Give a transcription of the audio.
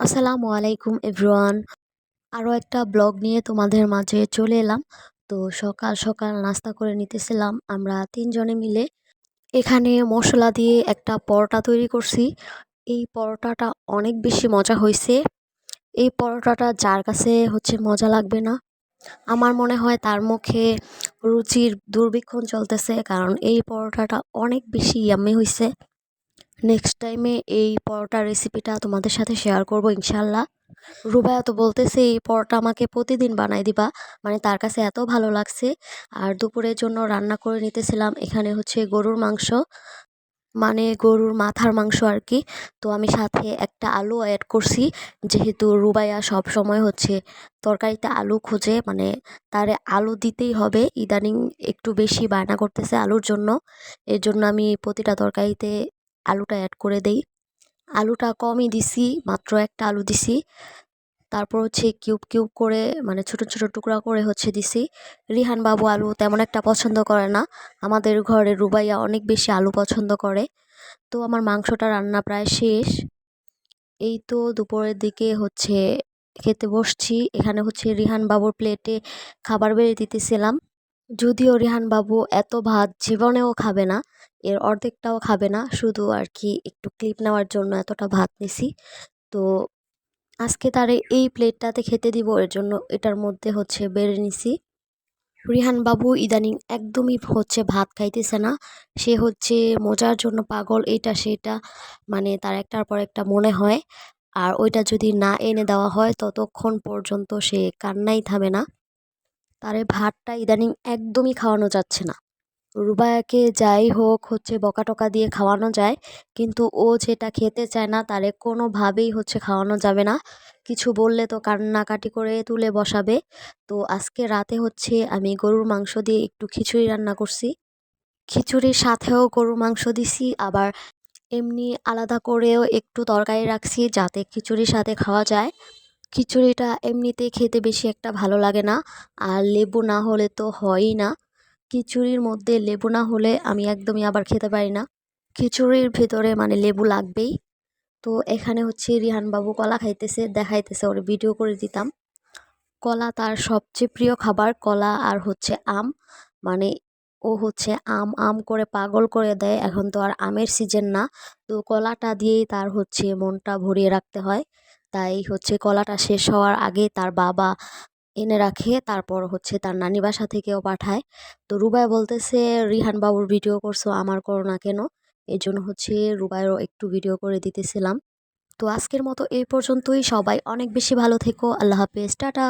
আসসালামু আলাইকুম এভরিওয়ান। আরও একটা ব্লগ নিয়ে তোমাদের মাঝে চলে এলাম। তো সকাল সকাল নাস্তা করে নিতেছিলাম। আমরা তিনজনে মিলে এখানে মশলা দিয়ে একটা পরোটা তৈরি করছি। এই পরোটাটা অনেক বেশি মজা হয়েছে এই পরোটাটা যার কাছে হচ্ছে মজা লাগবে না। আমার মনে হয় তার মুখে রুচির দুর্ভিক্ষণ চলতেছে, কারণ এই পরোটাটা অনেক বেশি ইয়াম্মি হয়েছে নেক্সট টাইমে এই পরোটার রেসিপিটা তোমাদের সাথে শেয়ার করব, ইনশাল্লাহ। রুবায়া তো বলতেছে, এই পরোটা আমাকে প্রতিদিন বানাই দিবা। মানে তার কাছে এত ভালো লাগছে। আর দুপুরের জন্য রান্না করে নিতেছিলাম, এখানে হচ্ছে গরুর মাংস। মানে গরুর মাথার মাংস আর কি তো আমি সাথে একটা আলু অ্যাড করছি, যেহেতু রুবাইয়া সব সময় হচ্ছে তরকারিতে আলু খোঁজে মানে তারে আলু দিতেই হবে। ইদানিং একটু বেশি বায়না করতেছে আলুর জন্য। এর জন্য আমি প্রতিটা তরকারিতে আলুটা অ্যাড করে দেই। আলুটা কমই দিছি, মাত্র একটা আলু দিছি। তারপর হচ্ছে কিউব কিউব করে মানে ছোট ছোট টুকরা করে হচ্ছে দিছি। রিহান বাবু আলু তেমন একটা পছন্দ করে না। আমাদের ঘরে রুবাইয়া অনেক বেশি আলু পছন্দ করে। তো আমার মাংসটা রান্না প্রায় শেষ। এই তো দুপুরের দিকে হচ্ছে খেতে বসছি। এখানে হচ্ছে রিহান বাবুর প্লেটে খাবার বেড়ে দিতেছিলাম। যদিও রিহান বাবু এত ভাত জীবনেও খাবে না, এর অর্ধেকটাও খাবে না, শুধু আর কি একটু ক্লিপ নেওয়ার জন্য এতটা ভাত নিছি। তো আজকে তারে এই প্লেটটাতে খেতে দিব, এর জন্য এটার মধ্যে হচ্ছে বেড়ে নিছি। রিহান বাবু ইদানিং একদমই হচ্ছে ভাত খাইতেছে না, সে হচ্ছে মজার জন্য পাগল এটা সেটা মানে তার একটার পর একটা মনে হয়। আর ওইটা যদি না এনে দেওয়া হয়, ততক্ষণ পর্যন্ত সে কান্নাই থামে না। তারে ভাতটা ইদানিং একদমই খাওয়ানো যাচ্ছে না। রুবায়াকে যাই হোক হচ্ছে বকা টকা দিয়ে খাওয়ানো যায়, কিন্তু ও যেটা খেতে চায় না তারে কোনোভাবেই হচ্ছে খাওয়ানো যাবে না। কিছু বললে তো কান্নাকাটি করে তুলে বসাবে। তো আজকে রাতে হচ্ছে আমি গরুর মাংস দিয়ে একটু খিচুড়ি রান্না করছি। খিচুড়ির সাথেও গরুর মাংস দিছি, আবার এমনি আলাদা করেও একটু তরকারি রাখছি যাতে খিচুড়ির সাথে খাওয়া যায়। খিচুড়িটা এমনিতে খেতে বেশি একটা ভালো লাগে না। আর লেবু না হলে তো হয়ই না। খিচুড়ির মধ্যে লেবু না হলে আমি একদমই আবার খেতে পারি না। খিচুড়ির ভিতরে মানে লেবু লাগবেই। তো এখানে হচ্ছে রিহানবাবু কলা খাইতেছে, দেখাইতেছে, ওর ভিডিও করে দিতাম। কলা তার সবচেয়ে প্রিয় খাবার, কলা আর হচ্ছে আম। মানে ও হচ্ছে আম আম করে পাগল করে দেয়। এখন তো আর আমের সিজন না। তো কলাটা দিয়েই তার হচ্ছে মনটা ভরিয়ে রাখতে হয়। তাই হচ্ছে কলাটা শেষ হওয়ার আগে তার বাবা এনে রাখে, তারপর হচ্ছে তার নানি বাসা থেকেও পাঠায়। তো রুবাই বলতেছে, রিহান বাবুর ভিডিও করছ, আমার করো না কেন? এই জন্য হচ্ছে রুবাইও একটু ভিডিও করে দিতেছিলাম। তো আজকের মতো এই পর্যন্তই। সবাই অনেক বেশি ভালো থেকো। আল্লাহ হাফেজ। টাটা।